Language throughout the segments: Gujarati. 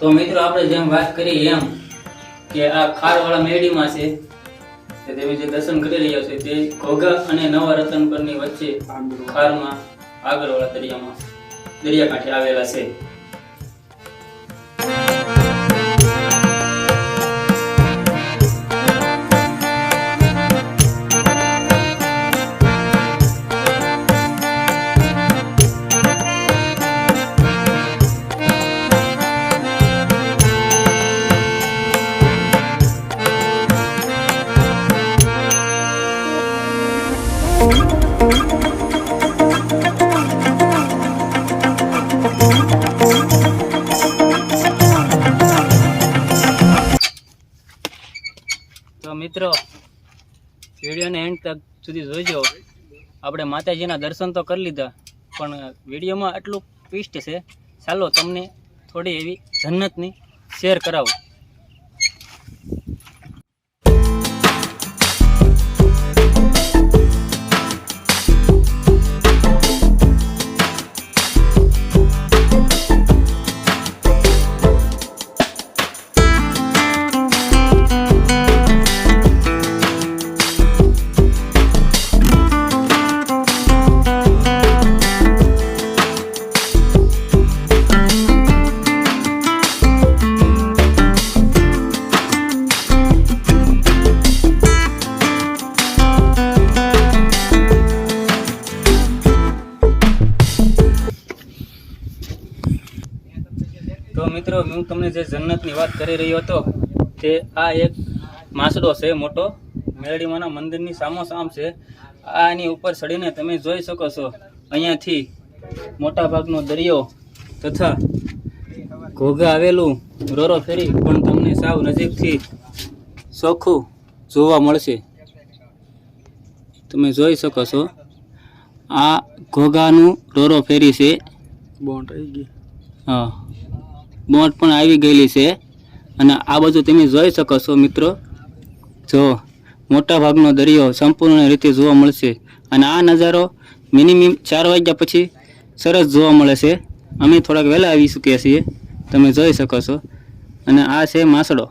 તો મિત્રો આપણે જેમ વાત કરી એમ કે આ ખારવાળા મેડીમાં છે, કે તમે જે દર્શન કરી રહ્યા છો, તે ઘોઘા અને નવા રતન પરની વચ્ચે ખારમાં આગળવાળા દરિયામાં દરિયાકાંઠે આવેલા છે. વિડીયોને એન્ડ તક સુધી જોઈજો આપણે માતાજીના દર્શન તો કરી લીધા, પણ વિડીયોમાં આટલું ટ્વિસ્ટ છે. ચાલો તમને થોડી એવી જન્નતની શેર કરાવું. તો મિત્રો હું તમને જે જન્નતની વાત કરી રહ્યો હતો તે આ એક માસડો છે મોટો. મેરડીમાના મંદિરની સામોસામ છે. આ એની ઉપર ચડીને તમે જોઈ શકો છો અહીંયાથી મોટા ભાગનો દરિયો તથા ઘોઘા આવેલું રોરો ફેરી પણ તમને સાવ નજીકથી ચોખ્ખું જોવા મળશે. તમે જોઈ શકો છો આ ઘોઘાનું રોરો ફેરી છે. બોન્ડ આવી ગઈ. હા. બોટ પણ આવી ગયેલી છે. અને આ બધું તમે જોઈ શકો છો મિત્રો. જો મોટા ભાગનો દરિયો સંપૂર્ણ રીતે જોવા મળશે. અને આ નજારો મિનિમમ ચાર વાગ્યા પછી સરસ જોવા મળે છે. અમે થોડાક વહેલા આવી ચૂક્યા છીએ. તમે જોઈ શકો છો. અને આ છે માસડો.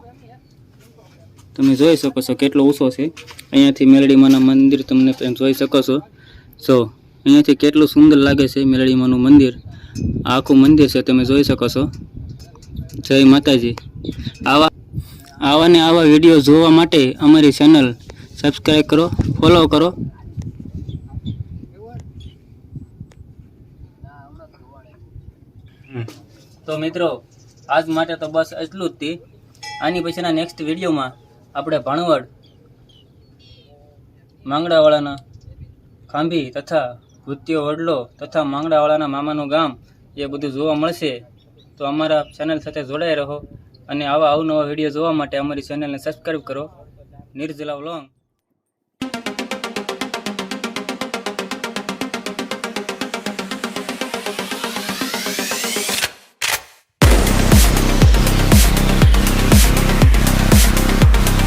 તમે જોઈ શકો છો કેટલો ઊંચો છે. અહીંયાથી મેરડીમાના મંદિર તમને તમે જોઈ શકો છો. જો, અહીંયાથી કેટલું સુંદર લાગે છે મેરડીમાનું મંદિર. આખું મંદિર છે, તમે જોઈ શકો છો. જય માતાજી. આવા આવા ને આવા વીડિયો જોવા માટે અમારી ચેનલ સબસ્ક્રાઈબ કરો ફોલો કરો. તો મિત્રો, આજ માટે તો બસ એટલું જ તે આની પછીના નેક્સ્ટ વિડીયોમાં આપણે ભાણવડ, માંગડાવાળાના ખાંભી તથા ભૂત્યો વડલો તથા માંગડાવાળાના મામાનું ગામ એ બધું જોવા મળશે. તો અમારા ચેનલ સાથે જોડાઈ રહો અને આવા અવનવા વીડિયો જોવા માટે અમારી ચેનલને સબસ્ક્રાઈબ કરો. નિર્જલા વ્લોગ